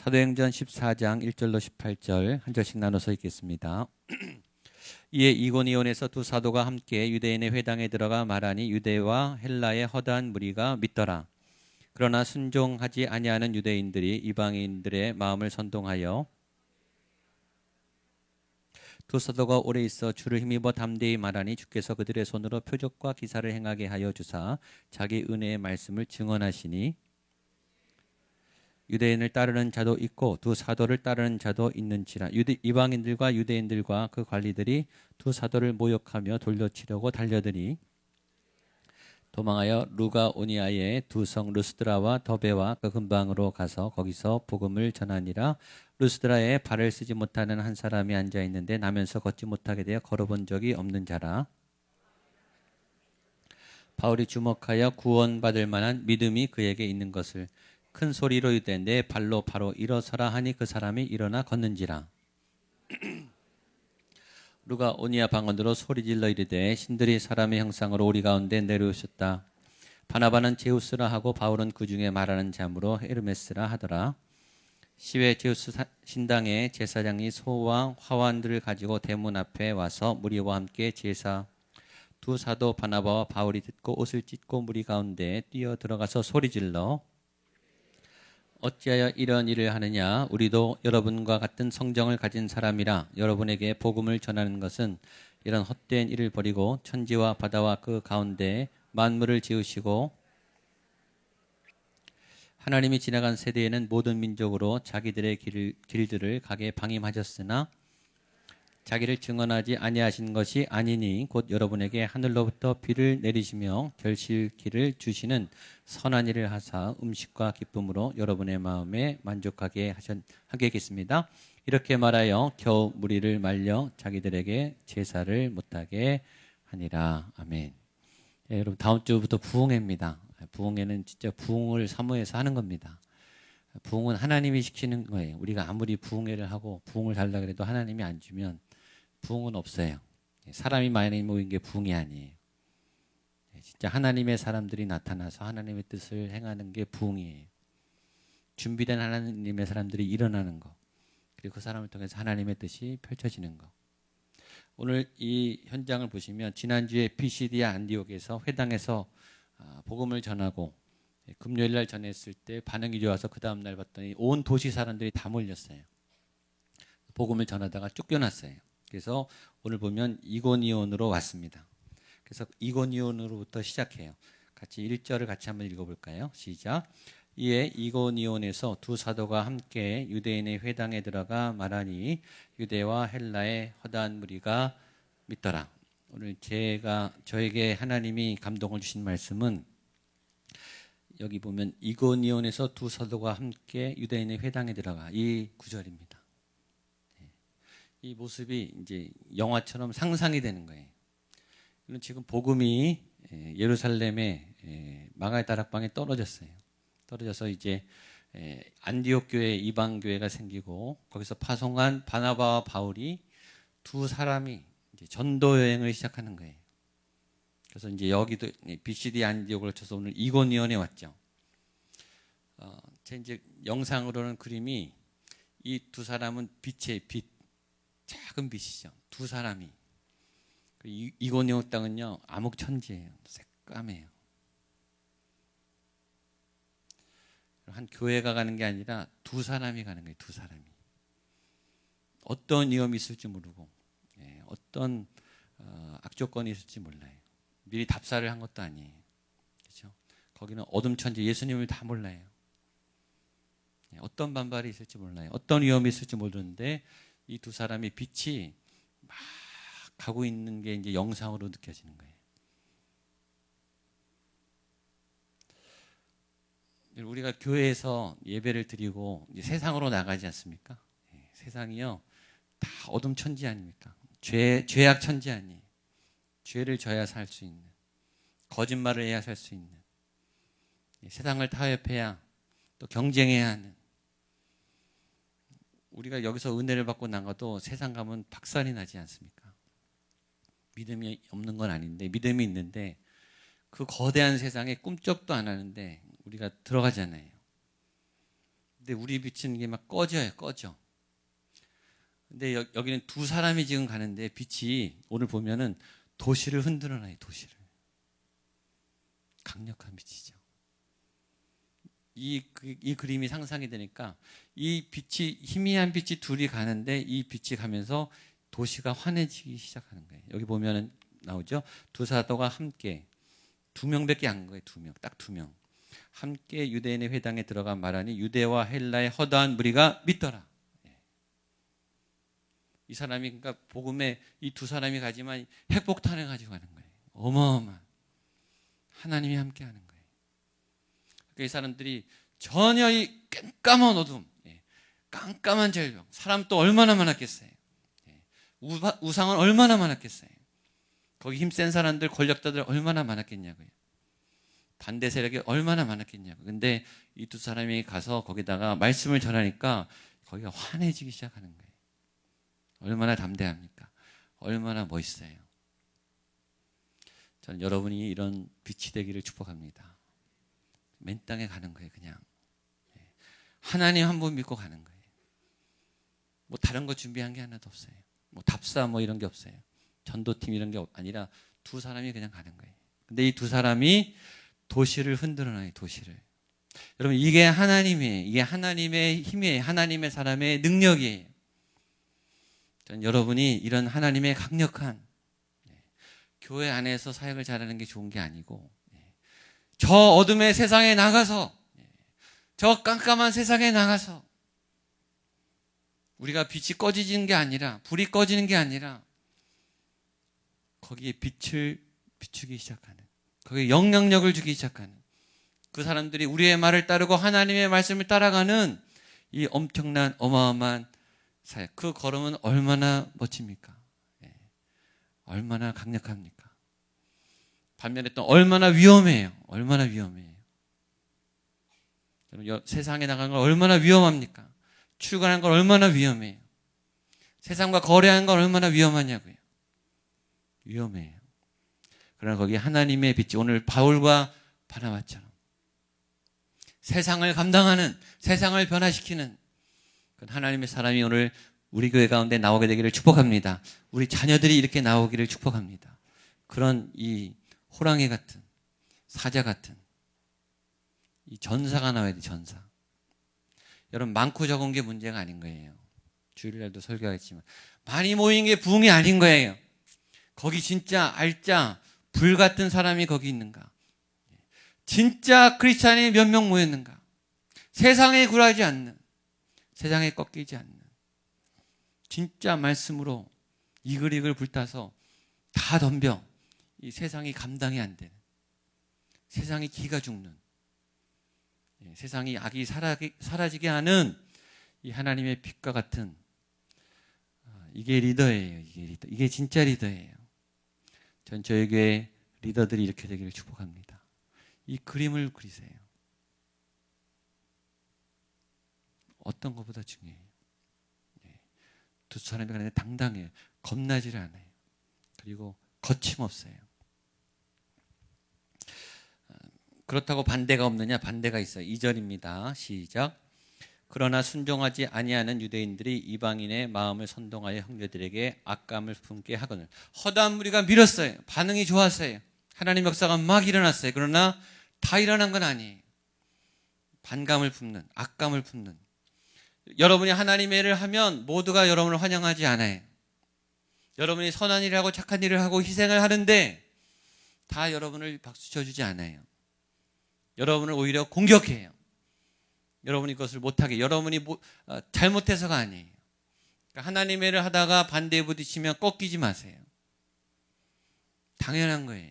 사도행전 14장 1절로 18절 한 절씩 나눠서 읽겠습니다. 이에 이고니온에서 두 사도가 함께 유대인의 회당에 들어가 말하니 유대와 헬라의 허다한 무리가 믿더라. 그러나 순종하지 아니하는 유대인들이 이방인들의 마음을 선동하여 두 사도가 오래 있어 주를 힘입어 담대히 말하니 주께서 그들의 손으로 표적과 기사를 행하게 하여 주사 자기 은혜의 말씀을 증언하시니 유대인을 따르는 자도 있고 두 사도를 따르는 자도 있는지라. 유대, 이방인들과 유대인들과 그 관리들이 두 사도를 모욕하며 돌려치려고 달려드니 도망하여 루가오니아의 두 성 루스드라와 더베와 그 근방으로 가서 거기서 복음을 전하니라. 루스드라에 발을 쓰지 못하는 한 사람이 앉아 있는데 나면서 걷지 못하게 되어 걸어본 적이 없는 자라. 바울이 주목하여 구원받을 만한 믿음이 그에게 있는 것을 큰 소리로 이르되 내 발로 바로 일어서라 하니 그 사람이 일어나 걷는지라. 루가 오니아 방언으로 소리질러 이르되 신들이 사람의 형상으로 우리 가운데 내려오셨다. 바나바는 제우스라 하고 바울은 그 중에 말하는 자므로 헤르메스라 하더라. 시외 제우스 신당의 제사장이 소와 화환들을 가지고 대문 앞에 와서 무리와 함께 제사 두 사도 바나바와 바울이 듣고 옷을 찢고 무리 가운데 뛰어 들어가서 소리질러 어찌하여 이런 일을 하느냐? 우리도 여러분과 같은 성정을 가진 사람이라 여러분에게 복음을 전하는 것은 이런 헛된 일을 버리고 천지와 바다와 그 가운데 만물을 지으시고 하나님이 지나간 세대에는 모든 민족으로 자기들의 길, 길들을 가게 방임하셨으나 자기를 증언하지 아니하신 것이 아니니 곧 여러분에게 하늘로부터 비를 내리시며 결실기를 주시는 선한 일을 하사 음식과 기쁨으로 여러분의 마음에 만족하게 하셨, 하겠습니다. 이렇게 말하여 겨우 무리를 말려 자기들에게 제사를 못하게 하니라. 아멘. 예, 여러분 다음 주부터 부흥회입니다. 부흥회는 진짜 부흥을 사모해서 하는 겁니다. 부흥은 하나님이 시키는 거예요. 우리가 아무리 부흥회를 하고 부흥을 달라 그래도 하나님이 안 주면 부흥은 없어요. 사람이 많이 모인 게 부흥이 아니에요. 진짜 하나님의 사람들이 나타나서 하나님의 뜻을 행하는 게 부흥이에요. 준비된 하나님의 사람들이 일어나는 거. 그리고 그 사람을 통해서 하나님의 뜻이 펼쳐지는 거. 오늘 이 현장을 보시면 지난주에 BCD 안디옥에서 회당에서 아, 복음을 전하고 금요일 날 전했을 때 반응이 좋아서 그 다음 날 봤더니 온 도시 사람들이 다 몰렸어요. 복음을 전하다가 쫓겨났어요. 그래서 오늘 보면 이고니온으로 왔습니다. 그래서 이고니온으로부터 시작해요. 같이 1절을 같이 한번 읽어볼까요? 시작. 이에 이고니온에서 두 사도가 함께 유대인의 회당에 들어가 말하니 유대와 헬라의 허다한 무리가 믿더라. 오늘 제가 저에게 하나님이 감동을 주신 말씀은 여기 보면 이고니온에서 두 사도가 함께 유대인의 회당에 들어가 이 구절입니다. 이 모습이 이제 영화처럼 상상이 되는 거예요. 지금 복음이 예, 예루살렘의 마가의 다락방에 떨어졌어요. 떨어져서 이제 안디옥 교회 이방 교회가 생기고 거기서 파송한 바나바와 바울이 두 사람이 전도 여행을 시작하는 거예요. 그래서 이제 여기도 BCD 안디옥을 쳐서 오늘 이고니온에 왔죠. 어, 제 이제 영상으로는 그림이 이 두 사람은 빛의 빛, 작은 빛이죠. 두 사람이. 그 이고니온 땅은요, 암흑천지예요. 새까매요. 한 교회가 가는 게 아니라 두 사람이 가는 거예요. 두 사람이. 어떤 위험이 있을지 모르고, 예, 어떤 어, 악조건이 있을지 몰라요. 미리 답사를 한 것도 아니에요. 그렇죠? 거기는 어둠 천지 예수님을 다 몰라요. 예, 어떤 반발이 있을지 몰라요. 어떤 위험이 있을지 모르는데 이 두 사람이 빛이 막 가고 있는 게 이제 영상으로 느껴지는 거예요. 우리가 교회에서 예배를 드리고 세상으로 나가지 않습니까? 예, 세상이요 다 어둠 천지 아닙니까? 죄 죄악 천지 아니에요. 죄를 져야 살 수 있는 거짓말을 해야 살 수 있는 예, 세상을 타협해야 또 경쟁해야 하는 우리가 여기서 은혜를 받고 나가도 세상 가면 박살이 나지 않습니까? 믿음이 없는 건 아닌데 믿음이 있는데 그 거대한 세상에 꿈쩍도 안 하는데 우리가 들어가잖아요. 근데 우리 빛은 이게 막 꺼져요, 꺼져. 근데 여, 여기는 두 사람이 지금 가는데 빛이 오늘 보면은 도시를 흔들어놔요, 도시를. 강력한 빛이죠. 이, 그, 이 그림이 상상이 되니까 이 빛이, 희미한 빛이 둘이 가는데 이 빛이 가면서 도시가 환해지기 시작하는 거예요. 여기 보면은 나오죠. 두 사도가 함께 두 명밖에 안 거예요. 두 명, 딱 두 명. 함께 유대인의 회당에 들어가 말하니 유대와 헬라의 허다한 무리가 믿더라. 예. 이 사람이 그러니까 복음에 이 두 사람이 가지만 핵폭탄을 가지고 가는 거예요. 어마어마한 하나님이 함께 하는 거예요. 이 사람들이 전혀 이 깜깜한 어둠, 예. 깜깜한 절벽, 사람 또 얼마나 많았겠어요. 예. 우상은 얼마나 많았겠어요. 거기 힘센 사람들, 권력자들 얼마나 많았겠냐고요. 반대 세력이 얼마나 많았겠냐고. 근데 이 두 사람이 가서 거기다가 말씀을 전하니까 거기가 환해지기 시작하는 거예요. 얼마나 담대합니까? 얼마나 멋있어요. 저는 여러분이 이런 빛이 되기를 축복합니다. 맨 땅에 가는 거예요, 그냥. 예. 하나님 한 분 믿고 가는 거예요. 뭐 다른 거 준비한 게 하나도 없어요. 뭐 답사 뭐 이런 게 없어요. 전도팀 이런 게 아니라 두 사람이 그냥 가는 거예요. 근데 이 두 사람이 도시를 흔들어 놔요, 도시를. 여러분, 이게 하나님의, 이게 하나님의 힘이에요. 하나님의 사람의 능력이에요. 전 여러분이 이런 하나님의 강력한 예, 교회 안에서 사역을 잘하는 게 좋은 게 아니고, 예, 저 어둠의 세상에 나가서, 예, 저 깜깜한 세상에 나가서, 우리가 빛이 꺼지는 게 아니라, 불이 꺼지는 게 아니라, 거기에 빛을 비추기 시작하는 거기에 영향력을 주기 시작하는 그 사람들이 우리의 말을 따르고 하나님의 말씀을 따라가는 이 엄청난 어마어마한 사역 그 걸음은 얼마나 멋집니까? 예. 얼마나 강력합니까? 반면에 또 얼마나 위험해요. 얼마나 위험해요. 세상에 나가는 건 얼마나 위험합니까? 출근하는 건 얼마나 위험해요. 세상과 거래하는 건 얼마나 위험하냐고요. 위험해요. 그러나 거기 하나님의 빛이 오늘 바울과 바나바처럼 세상을 감당하는 세상을 변화시키는 하나님의 사람이 오늘 우리 교회 가운데 나오게 되기를 축복합니다. 우리 자녀들이 이렇게 나오기를 축복합니다. 그런 이 호랑이 같은 사자 같은 이 전사가 나와야 돼 전사. 여러분 많고 적은 게 문제가 아닌 거예요. 주일날도 설교했지만 많이 모인 게 부흥이 아닌 거예요. 거기 진짜 알짜 불 같은 사람이 거기 있는가? 진짜 크리스찬이 몇 명 모였는가? 세상에 굴하지 않는, 세상에 꺾이지 않는, 진짜 말씀으로 이글이글 불타서 다 덤벼. 이 세상이 감당이 안 되는, 세상이 기가 죽는, 예, 세상이 악이 사라지게 하는 이 하나님의 빛과 같은 아, 이게 리더예요. 이게 리더. 이게 진짜 리더예요. 전 저희 교회 리더들이 이렇게 되기를 축복합니다. 이 그림을 그리세요. 어떤 것보다 중요해요. 네. 두 사람이 가는데 당당해요. 겁나지를 않아요. 그리고 거침없어요. 어, 그렇다고 반대가 없느냐? 반대가 있어요. 2절입니다. 시작. 그러나 순종하지 아니하는 유대인들이 이방인의 마음을 선동하여 형제들에게 악감을 품게 하거늘 허다한 무리가 밀었어요. 반응이 좋았어요. 하나님 역사가 막 일어났어요. 그러나 다 일어난 건 아니에요. 반감을 품는 악감을 품는 여러분이 하나님의 일을 하면 모두가 여러분을 환영하지 않아요. 여러분이 선한 일을 하고 착한 일을 하고 희생을 하는데 다 여러분을 박수 쳐주지 않아요. 여러분을 오히려 공격해요. 여러분이 그것을 못하게 여러분이 못, 어, 잘못해서가 아니에요. 그러니까 하나님의 일을 하다가 반대에 부딪히면 꺾이지 마세요. 당연한 거예요.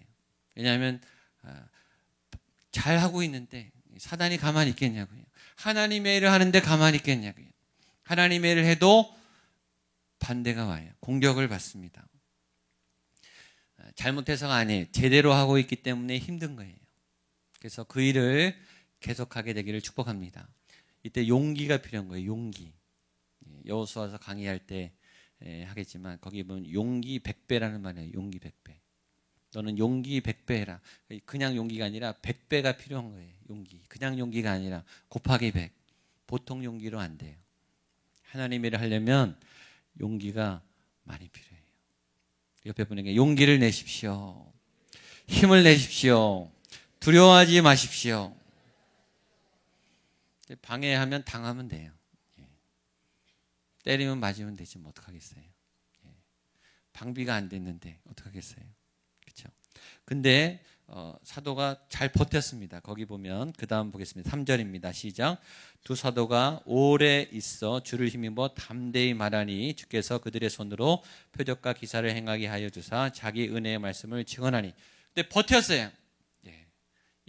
왜냐하면 어, 잘 하고 있는데 사단이 가만히 있겠냐고요. 하나님의 일을 하는데 가만히 있겠냐고요. 하나님의 일을 해도 반대가 와요. 공격을 받습니다. 어, 잘못해서가 아니에요. 제대로 하고 있기 때문에 힘든 거예요. 그래서 그 일을 계속하게 되기를 축복합니다. 이때 용기가 필요한 거예요. 용기. 예, 여호수아서 강의할 때 예, 하겠지만 거기 보면 용기 100배라는 말이에요. 용기 100배. 너는 용기 100배 해라. 그냥 용기가 아니라 100배가 필요한 거예요. 용기. 그냥 용기가 아니라 곱하기 100. 보통 용기로 안 돼요. 하나님 일을 하려면 용기가 많이 필요해요. 옆에 분에게 용기를 내십시오. 힘을 내십시오. 두려워하지 마십시오. 방해하면 당하면 돼요. 예. 때리면 맞으면 되지 뭐 어떡하겠어요. 예. 방비가 안 됐는데 어떡하겠어요. 그렇죠. 근데 어, 사도가 잘 버텼습니다. 거기 보면 그 다음 보겠습니다. 3절입니다. 시작. 두 사도가 오래 있어 주를 힘입어 담대히 말하니 주께서 그들의 손으로 표적과 기사를 행하게 하여 주사 자기 은혜의 말씀을 증언하니. 근데 버텼어요.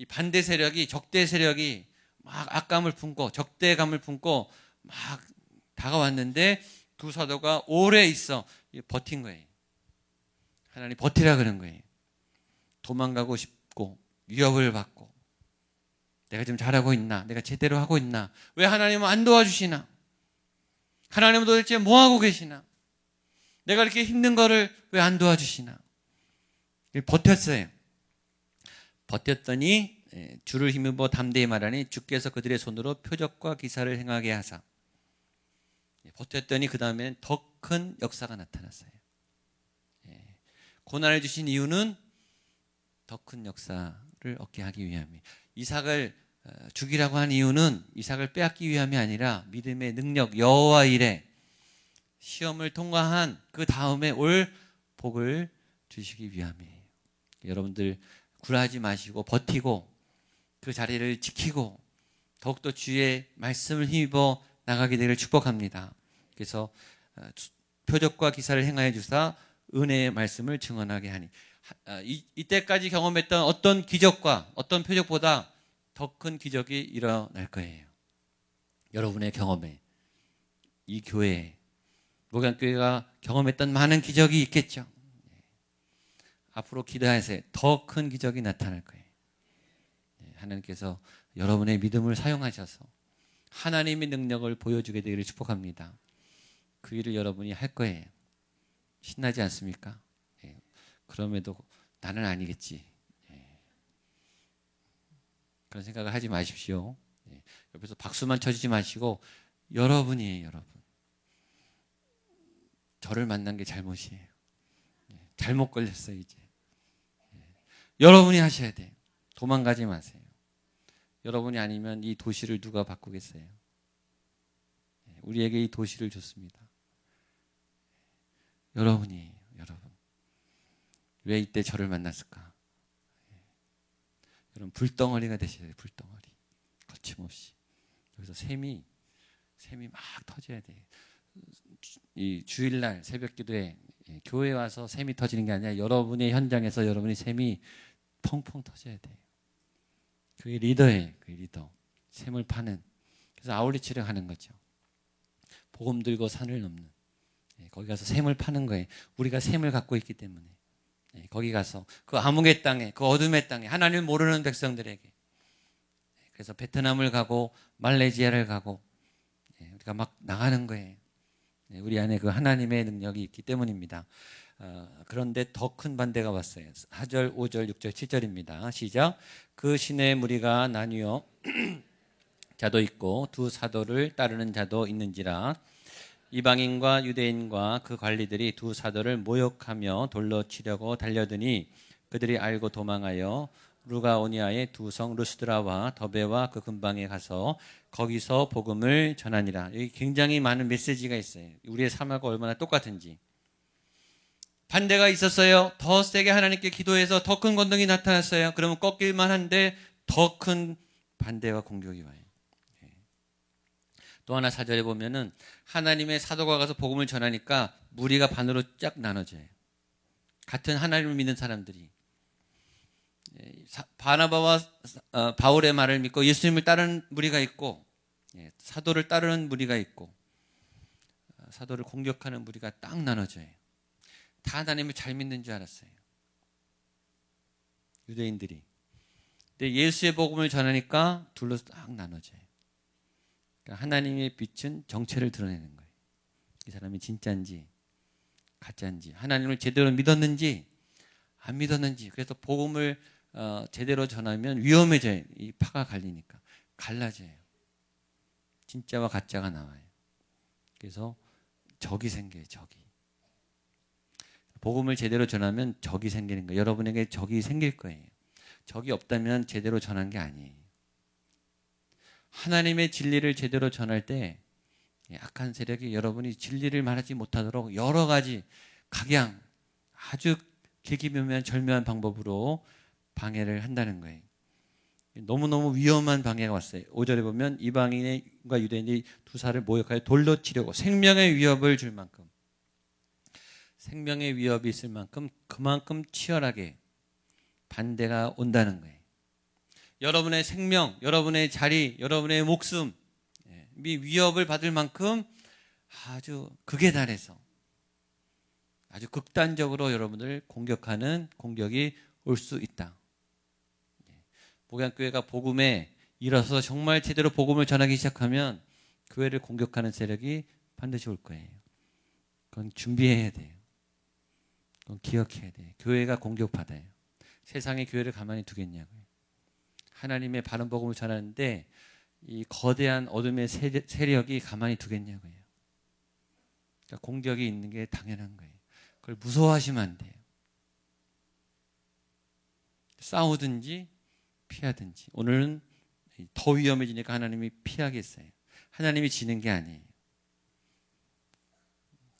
예. 이 반대 세력이 적대 세력이 막 악감을 품고 적대감을 품고 막 다가왔는데 두 사도가 오래 있어 버틴 거예요. 하나님 버티라 그런 거예요. 도망가고 싶고 위협을 받고 내가 지금 잘하고 있나? 내가 제대로 하고 있나? 왜 하나님은 안 도와주시나? 하나님은 도대체 뭐 하고 계시나? 내가 이렇게 힘든 거를 왜 안 도와주시나? 버텼어요. 버텼더니 예, 주를 힘입어 담대히 말하니 주께서 그들의 손으로 표적과 기사를 행하게 하사 예, 버텼더니 그 다음에는 더 큰 역사가 나타났어요. 예, 고난을 주신 이유는 더 큰 역사를 얻게 하기 위함이 이삭을 어, 죽이라고 한 이유는 이삭을 빼앗기 위함이 아니라 믿음의 능력 여호와 일에 시험을 통과한 그 다음에 올 복을 주시기 위함이에요. 여러분들 굴하지 마시고 버티고 그 자리를 지키고 더욱더 주의 말씀을 힘입어 나가게 되기를 축복합니다. 그래서 어, 표적과 기사를 행하여 주사 은혜의 말씀을 증언하게 하니 어, 이, 이때까지 경험했던 어떤 기적과 어떤 표적보다 더 큰 기적이 일어날 거예요. 여러분의 경험에 이 교회에 목양교회가 경험했던 많은 기적이 있겠죠. 앞으로 기도하세요. 더 큰 기적이 나타날 거예요. 하나님께서 여러분의 믿음을 사용하셔서 하나님의 능력을 보여주게 되기를 축복합니다. 그 일을 여러분이 할 거예요. 신나지 않습니까? 예. 그럼에도 나는 아니겠지. 예. 그런 생각을 하지 마십시오. 예. 옆에서 박수만 쳐주지 마시고 여러분이에요, 여러분. 저를 만난 게 잘못이에요. 예. 잘못 걸렸어요, 이제. 예. 여러분이 하셔야 돼요. 도망가지 마세요. 여러분이 아니면 이 도시를 누가 바꾸겠어요? 예, 우리에게 이 도시를 줬습니다. 여러분이 여러분. 왜 이때 저를 만났을까? 예. 여러분 불덩어리가 되셔야 돼요. 불덩어리. 거침없이. 여기서 샘이 샘이 막 터져야 돼. 이 주일날 새벽 기도에 예, 교회 와서 샘이 터지는 게 아니라 여러분의 현장에서 여러분의 샘이 펑펑 터져야 돼요. 그게 리더예요. 그 리더. 샘을 파는. 그래서 아울리치를 하는 거죠. 복음 들고 산을 넘는. 예, 거기 가서 샘을 파는 거예요. 우리가 샘을 갖고 있기 때문에. 예, 거기 가서 그 암흑의 땅에, 그 어둠의 땅에 하나님을 모르는 백성들에게. 예, 그래서 베트남을 가고 말레이시아를 가고 우리가 막 나가는 거예요. 우리 안에 그 하나님의 능력이 있기 때문입니다. 어, 그런데 더 큰 반대가 왔어요. 4절, 5절, 6절, 7절입니다. 시작. 그 신의 무리가 나뉘어 자도 있고 두 사도를 따르는 자도 있는지라 이방인과 유대인과 그 관리들이 두 사도를 모욕하며 돌로 치려고 달려드니 그들이 알고 도망하여 루가오니아의 두 성 루스드라와 더베와 그 근방에 가서 거기서 복음을 전하니라. 여기 굉장히 많은 메시지가 있어요. 우리의 삶하고 얼마나 똑같은지. 반대가 있었어요. 더 세게 하나님께 기도해서 더큰 권능이 나타났어요. 그러면 꺾일만 한데 더 큰 반대와 공격이 와요. 예. 또 하나 사절에 보면은 하나님의 사도가 가서 복음을 전하니까 무리가 반으로 쫙 나눠져요. 같은 하나님을 믿는 사람들이 예, 바나바와 어, 바울의 말을 믿고 예수님을 따르는 무리가 있고 예, 사도를 따르는 무리가 있고 어, 사도를 공격하는 무리가 딱 나눠져요. 다 하나님을 잘 믿는 줄 알았어요. 유대인들이. 근데 예수의 복음을 전하니까 둘로 딱 나눠져요. 그러니까 하나님의 빛은 정체를 드러내는 거예요. 이 사람이 진짜인지 가짜인지 하나님을 제대로 믿었는지 안 믿었는지 그래서 복음을 어, 제대로 전하면 위험해져요. 이 파가 갈리니까 갈라져요. 진짜와 가짜가 나와요. 그래서 적이 생겨요, 적이. 복음을 제대로 전하면 적이 생기는 거예요. 여러분에게 적이 생길 거예요. 적이 없다면 제대로 전한 게 아니에요. 하나님의 진리를 제대로 전할 때 악한 세력이 여러분이 진리를 말하지 못하도록 여러 가지 각양 아주 계기묘면 절묘한 방법으로 방해를 한다는 거예요. 너무너무 위험한 방해가 왔어요. 5절에 보면 이방인과 유대인이 두 살을 모욕하여 돌로 치려고 생명의 위협을 줄 만큼 생명의 위협이 있을 만큼 그만큼 치열하게 반대가 온다는 거예요. 여러분의 생명, 여러분의 자리, 여러분의 목숨 예, 위협을 받을 만큼 아주 극에 달해서 아주 극단적으로 여러분을 공격하는 공격이 올 수 있다. 복양교회가 복음에 일어서 정말 제대로 복음을 전하기 시작하면 교회를 공격하는 세력이 반드시 올 거예요. 그건 준비해야 돼요. 그건 기억해야 돼요. 교회가 공격받아요. 세상의 교회를 가만히 두겠냐고요. 하나님의 바른 복음을 전하는데 이 거대한 어둠의 세력이 가만히 두겠냐고요. 그러니까 공격이 있는 게 당연한 거예요. 그걸 무서워하시면 안 돼요. 싸우든지 피하든지. 오늘은 더 위험해지니까 하나님이 피하겠어요. 하나님이 지는 게 아니에요.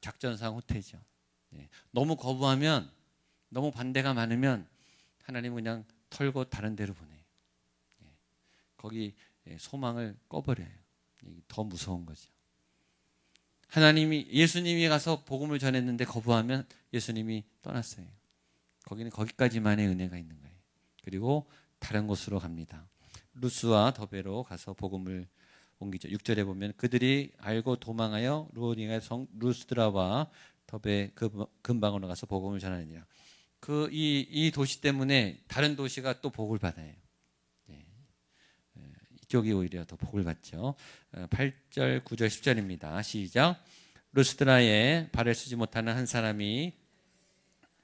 작전상 후퇴죠. 네. 너무 거부하면, 너무 반대가 많으면 하나님은 그냥 털고 다른 데로 보내요. 네. 거기 예, 소망을 꺼버려요. 더 무서운 거죠. 하나님이 예수님이 가서 복음을 전했는데 거부하면 예수님이 떠났어요. 거기는 거기까지만의 은혜가 있는 거예요. 그리고 다른 곳으로 갑니다. 루스와 더베로 가서 복음을 옮기죠. 6절에 보면 그들이 알고 도망하여 루오니가 성 루스드라와 더베 그 근방으로 가서 복음을 전하느니라. 그 이 이 도시 때문에 다른 도시가 또 복을 받아요. 이쪽이 오히려 더 복을 받죠. 8절, 9절, 10절입니다. 시작. 루스드라에 발을 쓰지 못하는 한 사람이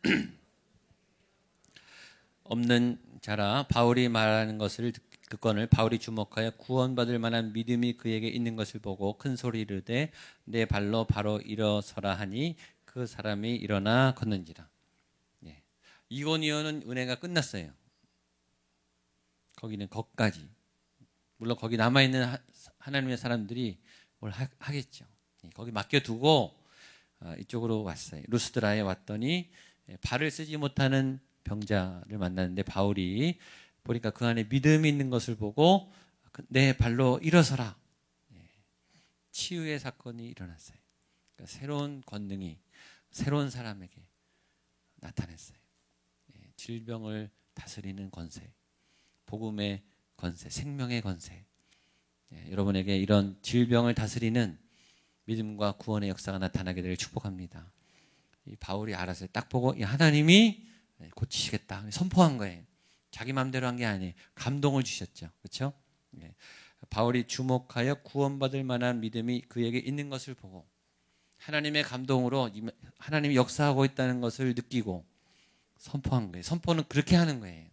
없는 자라 바울이 말하는 것을 듣건을 바울이 주목하여 구원받을 만한 믿음이 그에게 있는 것을 보고 큰 소리를 대내 발로 바로 일어서라 하니 그 사람이 일어나 걷는지라. 예. 이고니오는 은혜가 끝났어요. 거기는 거까지 물론 거기 남아 있는 하나님의 사람들이 뭘 하, 겠죠 예, 거기 맡겨두고 어, 이쪽으로 왔어요. 루스드라에 왔더니 예, 발을 쓰지 못하는 병자를 만났는데 바울이 보니까 그 안에 믿음이 있는 것을 보고 그내 발로 일어서라. 예, 치유의 사건이 일어났어요. 그러니까 새로운 권능이 새로운 사람에게 나타났어요. 질병을 다스리는 권세, 복음의 권세, 생명의 권세. 예, 여러분에게 이런 질병을 다스리는 믿음과 구원의 역사가 나타나게 되길 축복합니다. 이 바울이 알아서 딱 보고 이 하나님이 고치시겠다 선포한 거예요. 자기 마음대로 한 게 아니에요. 감동을 주셨죠. 그렇죠? 예. 바울이 주목하여 구원받을 만한 믿음이 그에게 있는 것을 보고 하나님의 감동으로 하나님이 역사하고 있다는 것을 느끼고 선포한 거예요. 선포는 그렇게 하는 거예요.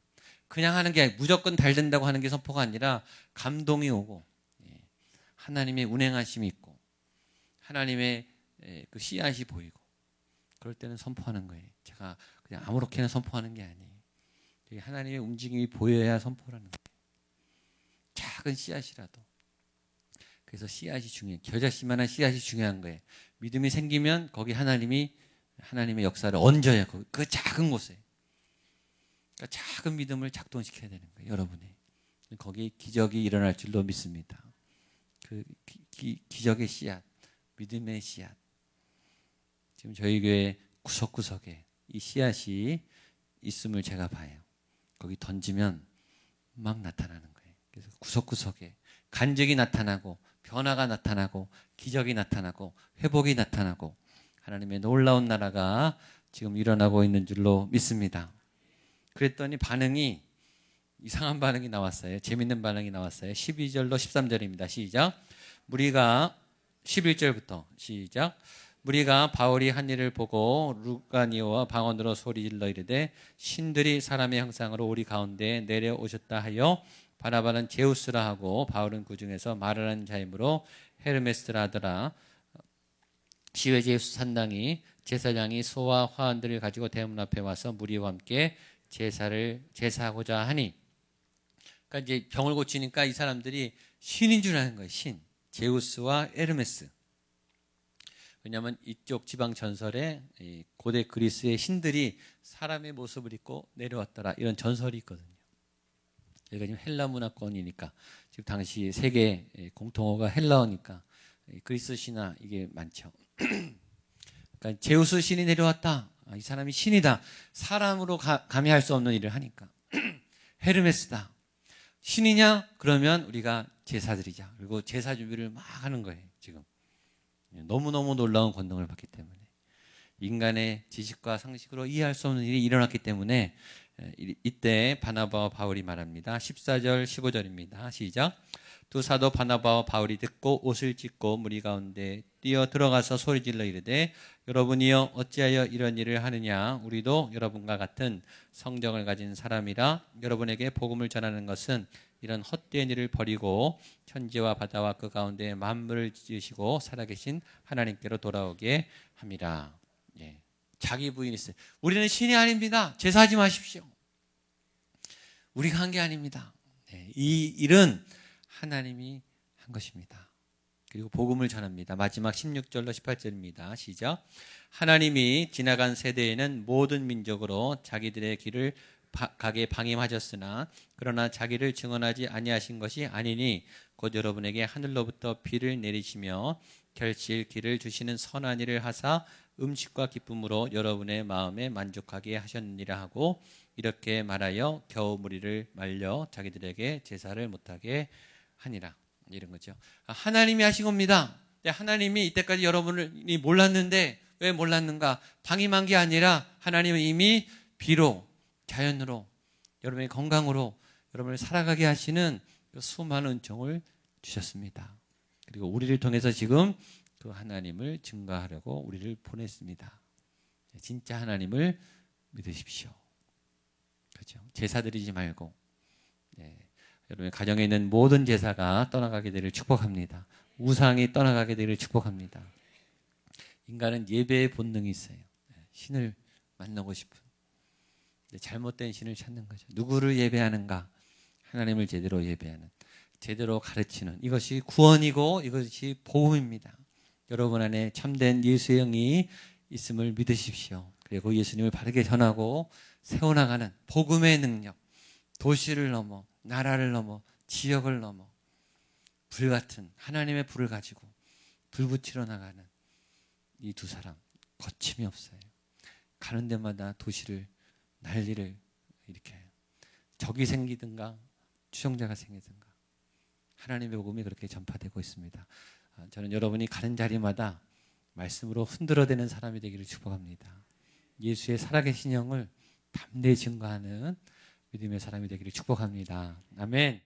그냥 하는 게 무조건 잘 된다고 하는 게 선포가 아니라 감동이 오고 예, 하나님의 운행하심이 있고 하나님의 예, 그 씨앗이 보이고 그럴 때는 선포하는 거예요. 제가 그냥 아무렇게나 선포하는 게 아니에요. 하나님의 움직임이 보여야 선포라는 거예요. 작은 씨앗이라도. 그래서 씨앗이 중요해요. 겨자씨만한 씨앗이 중요한 거예요. 믿음이 생기면 거기 하나님이 하나님의 역사를 얹어야 그 작은 곳에. 그러니까 작은 믿음을 작동시켜야 되는 거예요, 여러분이. 거기 기적이 일어날 줄로 믿습니다. 그 기, 적의 씨앗, 믿음의 씨앗. 지금 저희 교회 구석구석에 이 씨앗이 있음을 제가 봐요. 거기 던지면 막 나타나는 거예요. 그래서 구석구석에 간적이 나타나고 변화가 나타나고 기적이 나타나고 회복이 나타나고 하나님의 놀라운 나라가 지금 일어나고 있는 줄로 믿습니다. 그랬더니 반응이 이상한 반응이 나왔어요. 재밌는 반응이 나왔어요. 12절로 13절입니다. 시작. 무리가 11절부터 시작. 무리가 바울이 한 일을 보고 루가니오와 방언으로 소리질러 이르되 신들이 사람의 형상으로 우리 가운데 내려오셨다 하여 바나바는 제우스라 하고 바울은 그 중에서 말하는 자이므로 헤르메스라 하더라. 시외 제우스 산당이 제사장이 소와 화환들을 가지고 대문 앞에 와서 무리와 함께 제사를 제사하고자 하니 그러니까 이제 병을 고치니까 이 사람들이 신인 줄 아는 거예요. 신. 제우스와 에르메스. 왜냐하면 이쪽 지방 전설에 고대 그리스의 신들이 사람의 모습을 입고 내려왔더라 이런 전설이 있거든요. 여기가 지금 헬라 문화권이니까 지금 당시 세계 공통어가 헬라어니까 그리스 신화 이게 많죠. 그러니까 제우스 신이 내려왔다. 아, 이 사람이 신이다. 사람으로 가, 감히 할 수 없는 일을 하니까 헤르메스다. 신이냐? 그러면 우리가 제사 드리자. 그리고 제사 준비를 막 하는 거예요. 지금 너무너무 놀라운 권능을 받기 때문에 인간의 지식과 상식으로 이해할 수 없는 일이 일어났기 때문에 이때 바나바와 바울이 말합니다. 14절 15절입니다. 시작. 두 사도 바나바와 바울이 듣고 옷을 찢고 무리 가운데 뛰어 들어가서 소리질러 이르되 여러분이여 어찌하여 이런 일을 하느냐 우리도 여러분과 같은 성정을 가진 사람이라 여러분에게 복음을 전하는 것은 이런 헛된 일을 버리고 천지와 바다와 그 가운데 만물을 지으시고 살아계신 하나님께로 돌아오게 합니다. 예. 자기 부인이 있어요. 우리는 신이 아닙니다. 제사하지 마십시오. 우리가 한 게 아닙니다. 예. 이 일은 하나님이 한 것입니다. 그리고 복음을 전합니다. 마지막 16절로 18절입니다. 시작. 하나님이 지나간 세대에는 모든 민족으로 자기들의 길을 가게 방임하셨으나 그러나 자기를 증언하지 아니하신 것이 아니니 곧 여러분에게 하늘로부터 비를 내리시며 결실 길을 주시는 선한 일을 하사 음식과 기쁨으로 여러분의 마음에 만족하게 하셨느니라 하고 이렇게 말하여 겨우 무리를 말려 자기들에게 제사를 못하게 하니라 이런 거죠. 하나님이 하신 겁니다. 하나님이 이때까지 여러분이 몰랐는데 왜 몰랐는가? 방임한 게 아니라 하나님은 이미 비로 자연으로 여러분의 건강으로 여러분을 살아가게 하시는 그 수많은 은총을 주셨습니다. 그리고 우리를 통해서 지금 그 하나님을 증가하려고 우리를 보냈습니다. 진짜 하나님을 믿으십시오. 그렇죠? 제사 드리지 말고 네. 여러분의 가정에 있는 모든 제사가 떠나가게 되를 축복합니다. 우상이 떠나가게 되를 축복합니다. 인간은 예배의 본능이 있어요. 네. 신을 만나고 싶은 잘못된 신을 찾는 거죠. 누구를 예배하는가? 하나님을 제대로 예배하는, 제대로 가르치는 이것이 구원이고 이것이 복음입니다. 여러분 안에 참된 예수의 영이 있음을 믿으십시오. 그리고 예수님을 바르게 전하고 세워나가는 복음의 능력, 도시를 넘어, 나라를 넘어, 지역을 넘어, 불 같은 하나님의 불을 가지고 불 붙이러 나가는 이 두 사람 거침이 없어요. 가는 데마다 도시를 난리를 이렇게 적이 생기든가 추종자가 생기든가 하나님의 복음이 그렇게 전파되고 있습니다. 아, 저는 여러분이 가는 자리마다 말씀으로 흔들어대는 사람이 되기를 축복합니다. 예수의 살아계신 영을 담대히 증거하는 믿음의 사람이 되기를 축복합니다. 아멘.